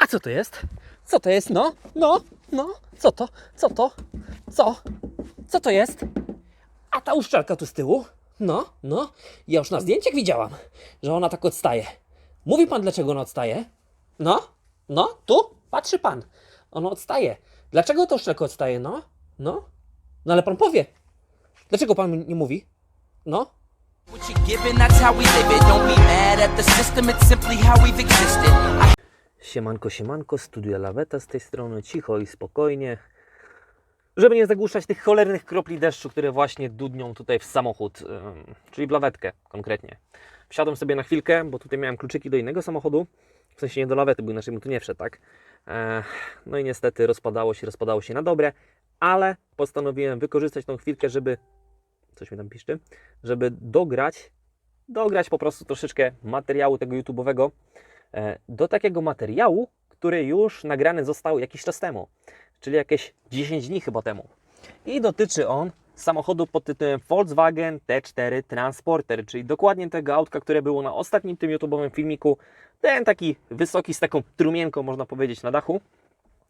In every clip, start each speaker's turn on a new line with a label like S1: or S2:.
S1: A co to jest? Co to jest? No, no, no. Co to? Co to? Co? Co to jest? A ta uszczelka tu z tyłu? No, no. Ja już na zdjęciach widziałam, że ona tak odstaje. Mówi pan, dlaczego ona odstaje? No, no, tu, patrzy pan. Ona odstaje. Dlaczego to uszczelka odstaje? No, no. No ale pan powie. Dlaczego pan nie mówi? No,
S2: What giving, that's how we live it. Don't be mad at the system, it's simply how we've existed. I
S1: Siemanko, siemanko, studia Laweta z tej strony, cicho i spokojnie. Żeby nie zagłuszać tych cholernych kropli deszczu, które właśnie dudnią tutaj w samochód, czyli w lawetkę konkretnie. Wsiadłem sobie na chwilkę, bo tutaj miałem kluczyki do innego samochodu, w sensie nie do lawety, bo inaczej bym tu nie wszedł, tak? No i niestety rozpadało się, rozpadało się na dobre, ale postanowiłem wykorzystać tą chwilkę, żeby, coś mi tam piszczy, żeby dograć, dograć po prostu troszeczkę materiału tego YouTube'owego, do takiego materiału, który już nagrany został jakiś czas temu, czyli jakieś 10 dni chyba temu. I dotyczy on samochodu pod tytułem Volkswagen T4 Transporter, czyli dokładnie tego autka, które było na ostatnim tym YouTube'owym filmiku. Ten taki wysoki z taką trumienką, można powiedzieć, na dachu,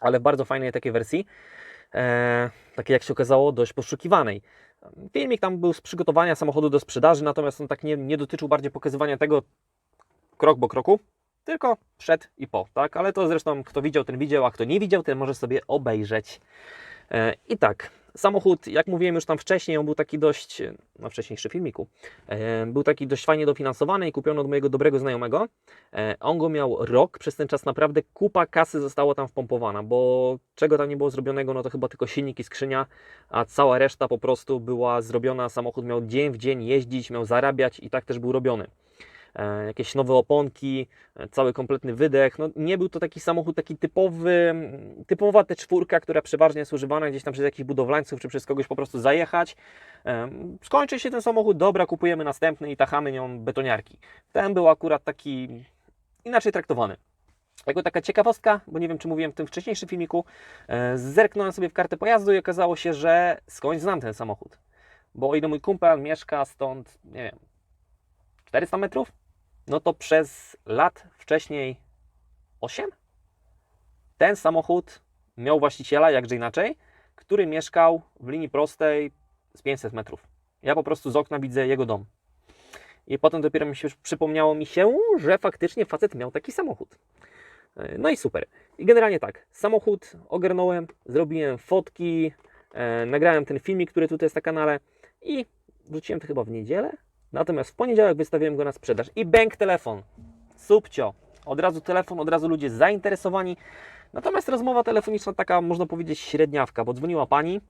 S1: ale w bardzo fajnej takiej wersji. E, takiej, jak się okazało, dość poszukiwanej. Filmik tam był z przygotowania samochodu do sprzedaży, natomiast on tak nie, nie dotyczył bardziej pokazywania tego krok po kroku, tylko przed i po, tak? Ale to zresztą kto widział, ten widział, a kto nie widział, ten może sobie obejrzeć. E, I tak, samochód, jak mówiłem już tam wcześniej, on był taki dość, na wcześniejszym filmiku, e, był taki dość fajnie dofinansowany i kupiony od mojego dobrego znajomego. E, on go miał rok, przez ten czas naprawdę kupa kasy zostało tam wpompowana, bo czego tam nie było zrobionego, no to chyba tylko silnik i skrzynia, a cała reszta po prostu była zrobiona, samochód miał dzień w dzień jeździć, miał zarabiać i tak też był robiony jakieś nowe oponki, e, cały kompletny wydech. No, nie był to taki samochód taki typowy, typowa T4, która przeważnie jest używana gdzieś tam przez jakichś budowlańców czy przez kogoś po prostu zajechać. Em, Skończy się ten samochód, dobra, kupujemy następny i tachamy nią betoniarki. Ten był akurat taki inaczej traktowany. Jako taka ciekawostka, bo nie wiem, czy mówiłem w tym wcześniejszym filmiku, e, zerknąłem sobie w kartę pojazdu i okazało się, że skądś znam ten samochód. Bo o ile mój kumpel mieszka stąd, nie wiem, 400 metrów, no to przez lat wcześniej 8 ten samochód miał właściciela, jakże inaczej, który mieszkał w linii prostej z 500 metrów. Ja po prostu z okna widzę jego dom. I potem dopiero mi się przypomniało mi się, że faktycznie facet miał taki samochód. E, No i super. I generalnie tak, samochód ogarnąłem, zrobiłem fotki, e, nagrałem ten filmik, który tutaj jest na kanale i wrzuciłem to chyba w niedzielę. Natomiast w poniedziałek wystawiłem go na sprzedaż i bęk telefon. Subcio. Od razu telefon, od razu ludzie zainteresowani. Natomiast rozmowa telefoniczna taka, można powiedzieć, średniawka, bo dzwoniła pani.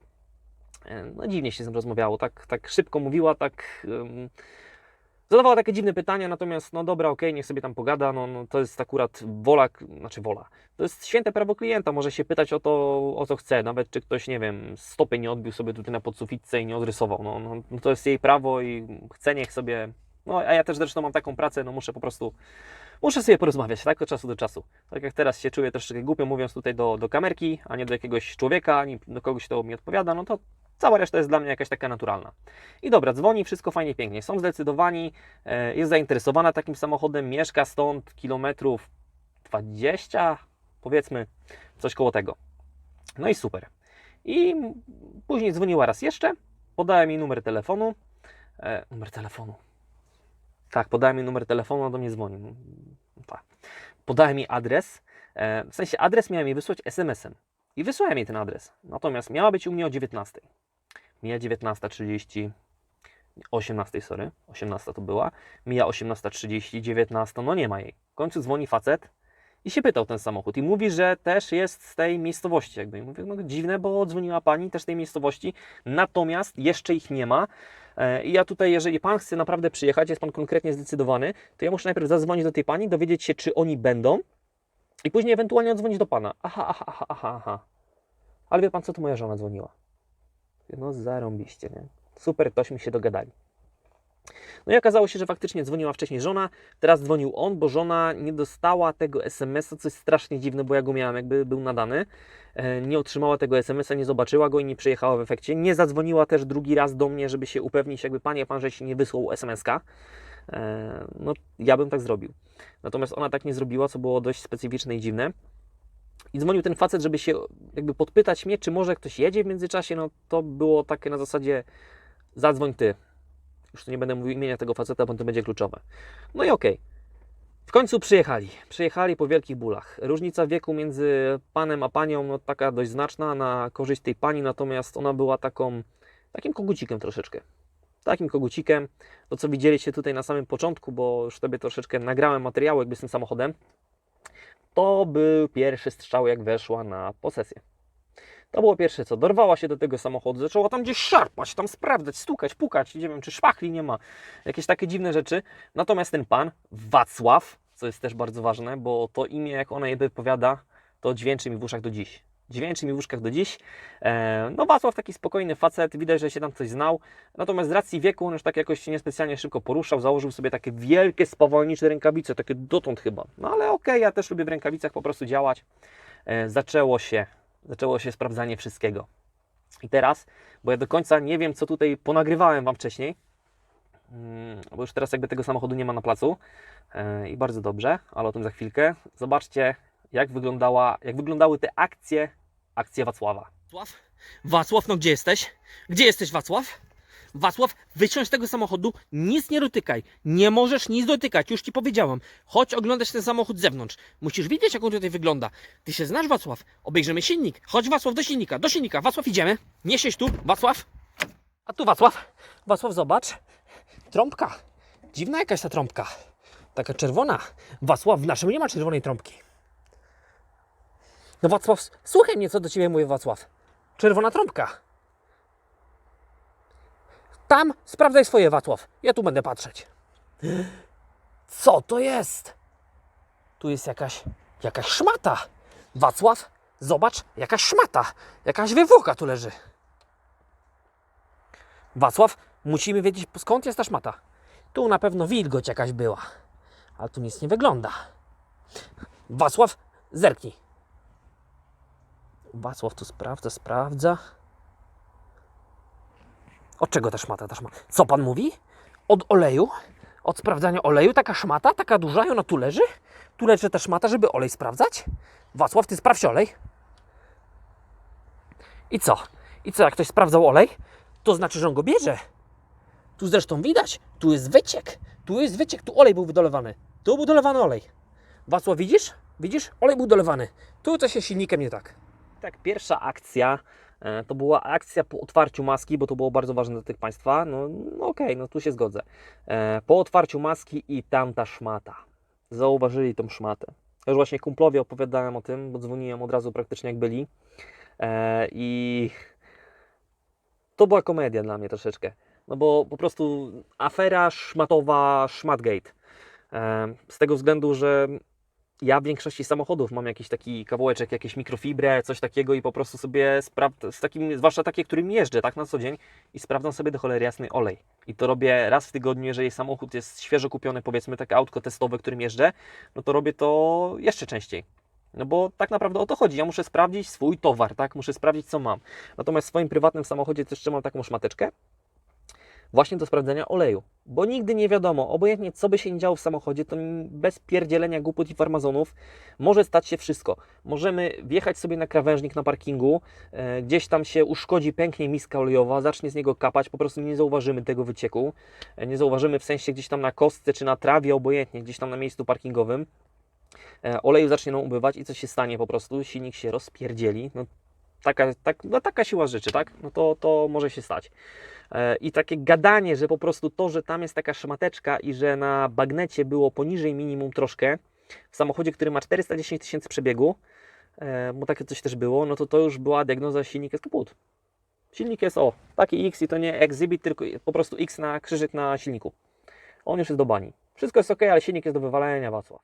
S1: e, No dziwnie się z nim rozmawiało, tak, tak szybko mówiła, tak... ym, Zadawała takie dziwne pytania, natomiast no dobra, okej, niech sobie tam pogada, no, no to jest akurat wola, znaczy wola. To jest święte prawo klienta, może się pytać o to, o co chce, nawet czy ktoś, nie wiem, stopy nie odbił sobie tutaj na podsufitce i nie odrysował, no, no, no to jest jej prawo i chce, niech sobie, no a ja też zresztą mam taką pracę, no muszę po prostu, muszę sobie porozmawiać, tak, od czasu do czasu. Tak jak teraz się czuję troszeczkę głupio mówiąc tutaj do, do kamerki, a nie do jakiegoś człowieka, ani do kogoś, kto mi odpowiada, no to Cała reszta jest dla mnie jakaś taka naturalna. I dobra, dzwoni, wszystko fajnie, pięknie. Są zdecydowani, e, jest zainteresowana takim samochodem, mieszka stąd kilometrów 20, powiedzmy, coś koło tego. No i super. I później dzwoniła raz jeszcze, podała mi numer telefonu. E, numer telefonu. Tak, podała mi numer telefonu, a do mnie dzwoni. No, Tak. Podała mi adres. E, w sensie adres miała mi wysłać SMS-em. I wysłałem jej ten adres. Natomiast miała być u mnie o 19. Mija 19.30, 18, sorry, 18 to była. Mija 18.30, 19, no nie ma jej. W końcu dzwoni facet i się pytał ten samochód. I mówi, że też jest z tej miejscowości. Jakby. I mówię, no dziwne, bo dzwoniła pani też z tej miejscowości, natomiast jeszcze ich nie ma. E, I ja tutaj, jeżeli pan chce naprawdę przyjechać, jest pan konkretnie zdecydowany, to ja muszę najpierw zadzwonić do tej pani, dowiedzieć się, czy oni będą, i później ewentualnie odzwonić do pana. Aha, aha, aha, aha, aha. Ale wie pan, co to moja żona dzwoniła? No zarąbiście, nie? Super, tośmy się dogadali. No i okazało się, że faktycznie dzwoniła wcześniej żona, teraz dzwonił on, bo żona nie dostała tego SMS-a, co jest strasznie dziwne, bo ja go miałem, jakby był nadany. E, Nie otrzymała tego SMS-a, nie zobaczyła go i nie przyjechała w efekcie. Nie zadzwoniła też drugi raz do mnie, żeby się upewnić, jakby panie, pan, że się nie wysłał SMS-ka. E, No, ja bym tak zrobił. Natomiast ona tak nie zrobiła, co było dość specyficzne i dziwne. I dzwonił ten facet, żeby się jakby podpytać mnie, czy może ktoś jedzie w międzyczasie, no to było takie na zasadzie zadzwoń ty. Już tu nie będę mówił imienia tego faceta, bo to będzie kluczowe. No i okej. W końcu przyjechali. Przyjechali po wielkich bólach. Różnica wieku między panem a panią, no taka dość znaczna na korzyść tej pani, natomiast ona była taką, takim kogucikiem troszeczkę. Takim kogucikiem. To, co widzieliście tutaj na samym początku, bo już sobie troszeczkę nagrałem materiału jakby z tym samochodem, to był pierwszy strzał, jak weszła na posesję. To było pierwsze co. Dorwała się do tego samochodu, zaczęła tam gdzieś szarpać, tam sprawdzać, stukać, pukać, nie wiem, czy szpachli nie ma, jakieś takie dziwne rzeczy. Natomiast ten pan, Wacław, co jest też bardzo ważne, bo to imię, jak ona je wypowiada, to dźwięczy mi w uszach do dziś. W uszach do dziś. E, no Wacław taki spokojny facet, widać, że się tam coś znał. Natomiast z racji wieku on już tak jakoś się niespecjalnie szybko poruszał, założył sobie takie wielkie, spawalnicze rękawice, takie dotąd chyba. No ale okej, ja też lubię w rękawicach po prostu działać. E, zaczęło się, zaczęło się sprawdzanie wszystkiego. I teraz, bo ja do końca nie wiem, co tutaj ponagrywałem Wam wcześniej, Mm, bo już teraz jakby tego samochodu nie ma na placu e, i bardzo dobrze, ale o tym za chwilkę. Zobaczcie, jak, wyglądała, jak wyglądały te akcje, akcje Wacława.
S3: Wacław? Wacław, no gdzie jesteś? Gdzie jesteś, Wacław? Wacław, wysiądź z tego samochodu, nic nie dotykaj. Nie możesz nic dotykać, już ci powiedziałam. Chodź oglądać ten samochód z zewnątrz. Musisz widzieć, jak on tutaj wygląda. Ty się znasz, Wacław? Obejrzymy silnik. Chodź, Wacław, do silnika, do silnika. Wacław, idziemy. Nie siedź tu, Wacław. A tu Wacław. Wacław, zobacz. Trąbka. Dziwna jakaś ta trąbka. Taka czerwona. Wacław, w naszym nie ma czerwonej trąbki. No Wacław, słuchaj mnie, co do ciebie mówię, Wacław. Czerwona trąbka. Tam sprawdzaj swoje, Wacław. Ja tu będę patrzeć. Co to jest? Tu jest jakaś, jakaś szmata. Wacław, zobacz, jakaś szmata. Jakaś wywłoka tu leży. Wacław, musimy wiedzieć, skąd jest ta szmata. Tu na pewno wilgoć jakaś była. Ale tu nic nie wygląda. Wacław, zerknij. Wacław tu sprawdza, sprawdza. Od czego ta szmata, ta szmata? Co pan mówi? Od oleju? Od sprawdzania oleju? Taka szmata, taka duża i ona tu leży? Tu leży ta szmata, żeby olej sprawdzać? Wacław, ty sprawdź olej. I co? I co, jak ktoś sprawdzał olej, to znaczy, że on go bierze. Tu zresztą widać, tu jest wyciek. Tu jest wyciek, tu olej był wydolewany. Tu był dolewany olej. Wacław, widzisz? Widzisz? Olej był dolewany. Tu coś się silnikiem nie tak.
S1: Tak, pierwsza akcja e, to była akcja po otwarciu maski, bo to było bardzo ważne dla tych Państwa. No, no okej, no tu się zgodzę. E, Po otwarciu maski i tamta szmata. Zauważyli tą szmatę. Już właśnie kumplowie opowiadałem o tym, bo dzwoniłem od razu praktycznie jak byli. E, I to była komedia dla mnie troszeczkę. No bo po prostu afera szmatowa, szmatgate. Z tego względu, że ja w większości samochodów mam jakiś taki kawałeczek, jakieś mikrofibrę, coś takiego i po prostu sobie sprawdzam, z takim, zwłaszcza takie, którym jeżdżę tak na co dzień i sprawdzam sobie do cholery jasny olej. I to robię raz w tygodniu, jeżeli samochód jest świeżo kupiony, powiedzmy takie autko testowe, którym jeżdżę, no to robię to jeszcze częściej. No bo tak naprawdę o to chodzi. Ja muszę sprawdzić swój towar, tak? Muszę sprawdzić, co mam. Natomiast w swoim prywatnym samochodzie też jeszcze mam taką szmateczkę, właśnie do sprawdzenia oleju. Bo nigdy nie wiadomo, obojętnie co by się nie działo w samochodzie, to bez pierdzielenia głupot i farmazonów może stać się wszystko. Możemy wjechać sobie na krawężnik na parkingu, e, gdzieś tam się uszkodzi, pęknie miska olejowa, zacznie z niego kapać, po prostu nie zauważymy tego wycieku. E, nie zauważymy w sensie gdzieś tam na kostce czy na trawie, obojętnie, gdzieś tam na miejscu parkingowym. E, oleju zacznie nam ubywać i co się stanie po prostu? Silnik się rozpierdzieli. No, taka, tak, no, taka siła rzeczy, tak? No to, to może się stać. E, I takie gadanie, że po prostu to, że tam jest taka szmateczka i że na bagnecie było poniżej minimum troszkę, w samochodzie, który ma 410 tysięcy przebiegu, e, bo takie coś też było, no to to już była diagnoza silnik jest kaput. Silnik jest o, taki X i to nie exhibit, tylko po prostu X na krzyżyk na silniku. On już jest do bani. Wszystko jest ok, ale silnik jest do wywalenia, Wacław.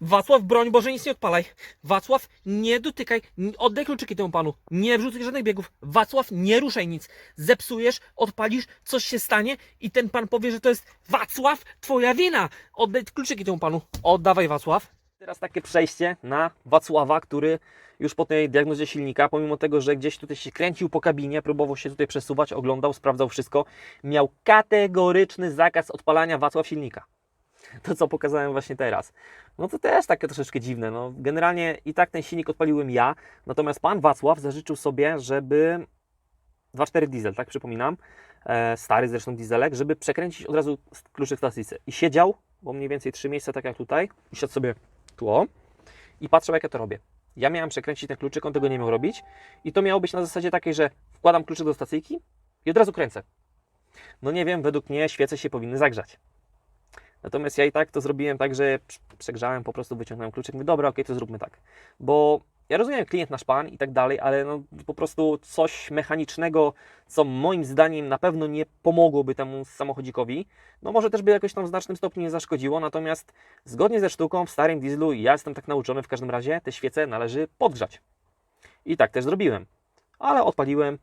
S3: Wacław, broń Boże, nic nie odpalaj. Wacław, nie dotykaj, oddaj kluczyki temu panu. Nie wrzucaj żadnych biegów. Wacław, nie ruszaj nic. Zepsujesz, odpalisz, coś się stanie i ten pan powie, że to jest Wacław, twoja wina. Oddaj kluczyki temu panu. Oddawaj, Wacław.
S1: Teraz takie przejście na Wacława, który już po tej diagnozie silnika, pomimo tego, że gdzieś tutaj się kręcił po kabinie, próbował się tutaj przesuwać, oglądał, sprawdzał wszystko, miał kategoryczny zakaz odpalania Wacław silnika. To co pokazałem właśnie teraz. No to też takie troszeczkę dziwne. No, generalnie i tak ten silnik odpaliłem ja, natomiast pan Wacław zażyczył sobie, żeby 2.4 diesel, tak przypominam, e, stary zresztą dieselek, żeby przekręcić od razu kluczyk w stacyjce. I siedział, bo mniej więcej trzy miejsca, tak jak tutaj, i siadł sobie tu o, i patrzył jak ja to robię. Ja miałem przekręcić ten kluczyk, on tego nie miał robić i to miało być na zasadzie takiej, że wkładam kluczyk do stacyjki i od razu kręcę. No nie wiem, według mnie świece się powinny zagrzać. Natomiast ja i tak to zrobiłem tak, że prz- przegrzałem, po prostu wyciągnąłem kluczyk, mówię, dobra, okej, to zróbmy tak. Bo ja rozumiem, klient nasz pan i tak dalej, ale no po prostu coś mechanicznego, co moim zdaniem na pewno nie pomogłoby temu samochodzikowi, no może też by jakoś tam w znacznym stopniu nie zaszkodziło, natomiast zgodnie ze sztuką w starym dieslu, ja jestem tak nauczony w każdym razie, te świece należy podgrzać. I tak też zrobiłem. Ale odpaliłem,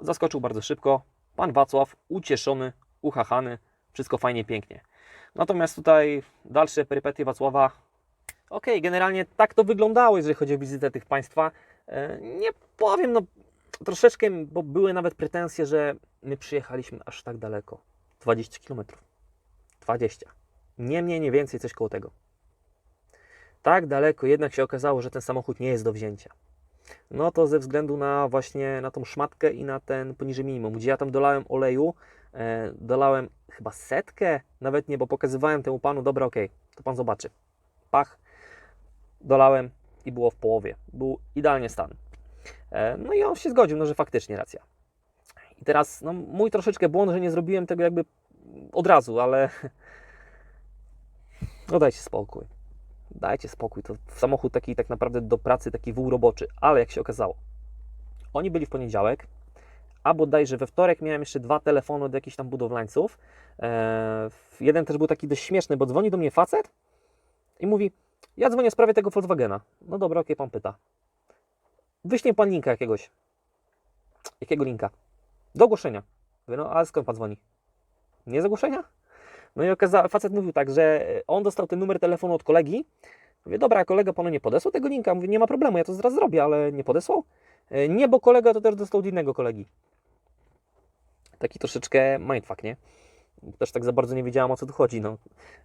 S1: zaskoczył bardzo szybko, pan Wacław ucieszony, uchachany, wszystko fajnie, pięknie. Natomiast tutaj dalsze perypetie Wacława. Okej, generalnie tak to wyglądało, jeżeli chodzi o wizytę tych państwa. E, Nie powiem, no troszeczkę, bo były nawet pretensje, że my przyjechaliśmy aż tak daleko. 20 km. 20. Nie mniej, nie więcej, coś koło tego. Tak daleko jednak się okazało, że ten samochód nie jest do wzięcia. No to ze względu na właśnie na tą szmatkę i na ten poniżej minimum, gdzie ja tam dolałem oleju, dolałem chyba setkę, nawet nie, bo pokazywałem temu panu, dobra, okej, to pan zobaczy. Pach, dolałem i było w połowie. Był idealnie stan. E, no i on się zgodził, no że faktycznie racja. I teraz, no mój troszeczkę błąd, że nie zrobiłem tego jakby od razu, ale no dajcie spokój. Dajcie spokój. To samochód taki tak naprawdę do pracy, taki wół roboczy, ale jak się okazało, oni byli w poniedziałek, a bodajże we wtorek miałem jeszcze dwa telefony od jakichś tam budowlańców. E, jeden też był taki dość śmieszny, bo dzwoni do mnie facet i mówi, ja dzwonię w sprawie tego Volkswagena. No dobra, okej, pan pyta. Wyślij pan linka jakiegoś. Jakiego linka? Do ogłoszenia. Mówię, no ale skąd pan dzwoni? Nie z ogłoszenia? No i okazało, facet mówił tak, że on dostał ten numer telefonu od kolegi. Mówię, dobra, kolega panu nie podesłał tego linka? Mówię, nie ma problemu, ja to zaraz zrobię, ale nie podesłał? E, Nie, bo kolega to też dostał od innego kolegi. Taki troszeczkę mindfuck, nie? Też tak za bardzo nie wiedziałam o co tu chodzi. No.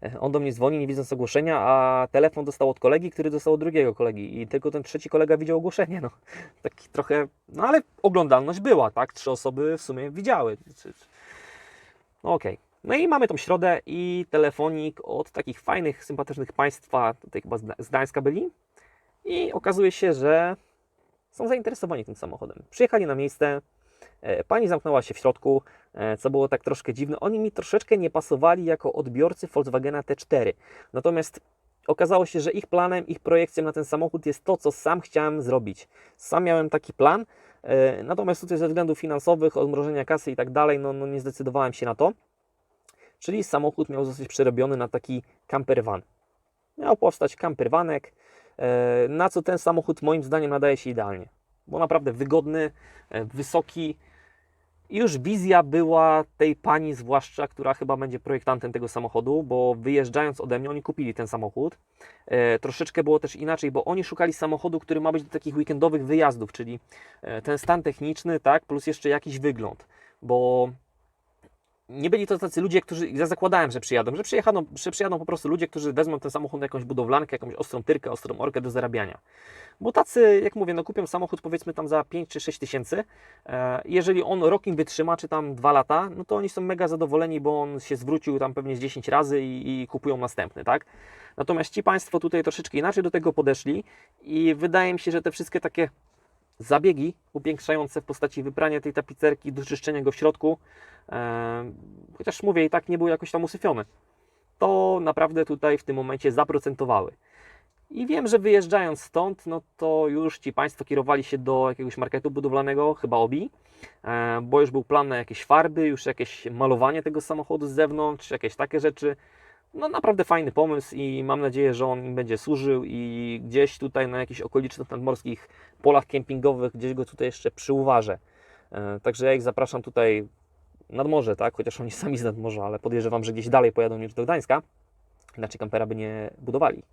S1: E, On do mnie dzwoni, nie widząc ogłoszenia, a telefon dostał od kolegi, który dostał od drugiego kolegi. I tylko ten trzeci kolega widział ogłoszenie. No. Taki trochę, no ale oglądalność była, tak? Trzy osoby w sumie widziały. No okej. No i mamy tą środę i telefonik od takich fajnych, sympatycznych państwa, tutaj chyba z Gda- z Gdańska byli. I okazuje się, że są zainteresowani tym samochodem. Przyjechali na miejsce, pani zamknęła się w środku, e, co było tak troszkę dziwne. Oni mi troszeczkę nie pasowali jako odbiorcy Volkswagena T4. Natomiast okazało się, że ich planem, ich projekcją na ten samochód jest to, co sam chciałem zrobić. Sam miałem taki plan, e, natomiast tutaj ze względów finansowych, odmrożenia kasy i tak dalej, no, no nie zdecydowałem się na to. Czyli samochód miał zostać przerobiony na taki camper van. Miał powstać campervanek, e, na co ten samochód moim zdaniem nadaje się idealnie. Bo naprawdę wygodny, e, wysoki. I już wizja była tej pani, zwłaszcza, która chyba będzie projektantem tego samochodu, bo wyjeżdżając ode mnie, oni kupili ten samochód. E, troszeczkę było też inaczej, bo oni szukali samochodu, który ma być do takich weekendowych wyjazdów, czyli e, ten stan techniczny, tak, plus jeszcze jakiś wygląd. Bo nie byli to tacy ludzie, którzy, ja zakładałem, że przyjadą, że przyjadą, że przyjadą po prostu ludzie, którzy wezmą ten samochód na jakąś budowlankę, jakąś ostrą tyrkę, ostrą orkę do zarabiania. Bo tacy, jak mówię, no kupią samochód powiedzmy tam za 5 czy 6 tysięcy, e, jeżeli on rok im wytrzyma, czy tam 2 lata, no to oni są mega zadowoleni, bo on się zwrócił tam pewnie z 10 razy i, i kupują następny, tak? Natomiast ci Państwo tutaj troszeczkę inaczej do tego podeszli i wydaje mi się, że te wszystkie takie zabiegi upiększające w postaci wyprania tej tapicerki, doczyszczenia go w środku, e, chociaż mówię i tak nie był jakoś tam usyfiony, to naprawdę tutaj w tym momencie zaprocentowały. I wiem, że wyjeżdżając stąd, no to już ci Państwo kierowali się do jakiegoś marketu budowlanego, chyba OBI, e, bo już był plan na jakieś farby, już jakieś malowanie tego samochodu z zewnątrz, jakieś takie rzeczy. No naprawdę fajny pomysł i mam nadzieję, że on im będzie służył i gdzieś tutaj na jakichś okolicznych nadmorskich polach kempingowych, gdzieś go tutaj jeszcze przyuważę. E, Także ja ich zapraszam tutaj nad morze, tak? Chociaż oni sami z nadmorza, ale podejrzewam, że gdzieś dalej pojadą niż do Gdańska. Inaczej kampera by nie budowali.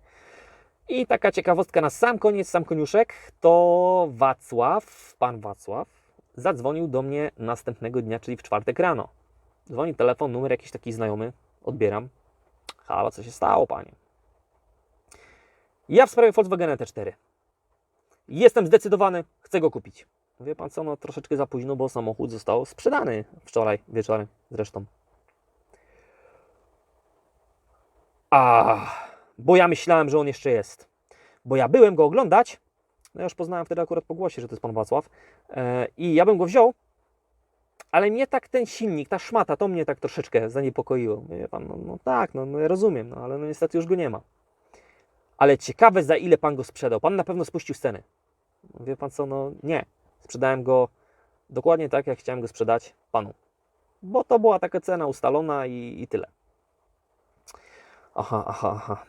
S1: I taka ciekawostka na sam koniec, sam koniuszek, to Wacław, pan Wacław, zadzwonił do mnie następnego dnia, czyli w czwartek rano. Dzwoni telefon, numer jakiś taki znajomy, odbieram. Halo, co się stało, panie? Ja w sprawie Volkswagena T4. Jestem zdecydowany, chcę go kupić. Wie pan co, no troszeczkę za późno, bo samochód został sprzedany wczoraj wieczorem zresztą. A, bo ja myślałem, że on jeszcze jest. Bo ja byłem go oglądać, no ja już poznałem wtedy akurat po głosie, że to jest pan Wacław, e, i ja bym go wziął, ale mnie tak ten silnik, ta szmata, to mnie tak troszeczkę zaniepokoiło. Wie pan, no, no tak, no, no ja rozumiem, no ale no niestety już go nie ma. Ale ciekawe za ile pan go sprzedał. Pan na pewno spuścił ceny. Wie pan co, no nie. Sprzedałem go dokładnie tak, jak chciałem go sprzedać panu. Bo to była taka cena ustalona i, i tyle. Aha, aha, aha.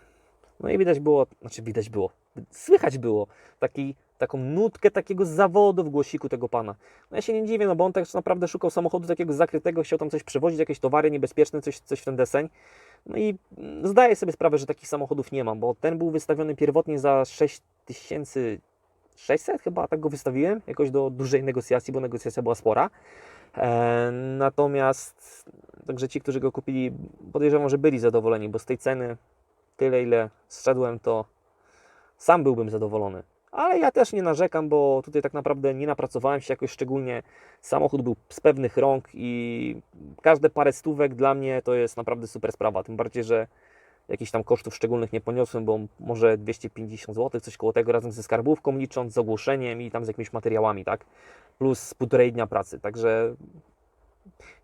S1: No i widać było, znaczy widać było, słychać było taki, taką nutkę takiego zawodu w głosiku tego pana. No ja się nie dziwię, no bo on tak naprawdę szukał samochodu takiego zakrytego, chciał tam coś przewozić, jakieś towary niebezpieczne, coś, coś w ten deseń. No i zdaję sobie sprawę, że takich samochodów nie mam, bo ten był wystawiony pierwotnie za 6600 chyba, tak go wystawiłem, jakoś do dużej negocjacji, bo negocjacja była spora. E, natomiast także ci, którzy go kupili, podejrzewam, że byli zadowoleni, bo z tej ceny tyle, ile zszedłem, to sam byłbym zadowolony. Ale ja też nie narzekam, bo tutaj tak naprawdę nie napracowałem się jakoś szczególnie. Samochód był z pewnych rąk i każde parę stówek dla mnie to jest naprawdę super sprawa. Tym bardziej, że jakichś tam kosztów szczególnych nie poniosłem, bo może 250 zł, coś koło tego razem ze skarbówką licząc, z ogłoszeniem i tam z jakimiś materiałami, tak? Plus półtorej dnia pracy. Także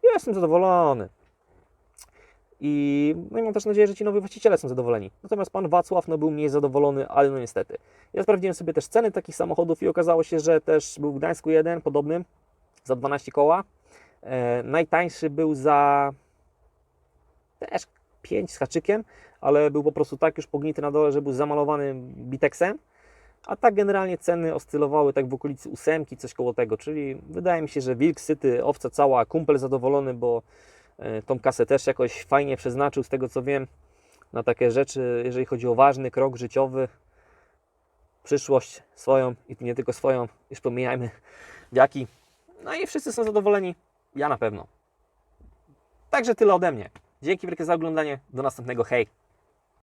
S1: ja jestem zadowolony. I, no i mam też nadzieję, że ci nowi właściciele są zadowoleni. Natomiast pan Wacław no, był mniej zadowolony, ale no niestety. Ja sprawdziłem sobie też ceny takich samochodów i okazało się, że też był w Gdańsku jeden podobny za 12 koła. E, najtańszy był za też 5 z haczykiem, ale był po prostu tak już pognity na dole, że był zamalowany biteksem. A tak generalnie ceny oscylowały tak w okolicy ósemki, coś koło tego, czyli wydaje mi się, że wilk syty, owca cała, kumpel zadowolony, bo tą kasę też jakoś fajnie przeznaczył, z tego co wiem, na takie rzeczy, jeżeli chodzi o ważny krok życiowy, przyszłość swoją i nie tylko swoją, już pomijajmy jaki. No i wszyscy są zadowoleni, ja na pewno. Także tyle ode mnie. Dzięki wielkie za oglądanie, do następnego, hej!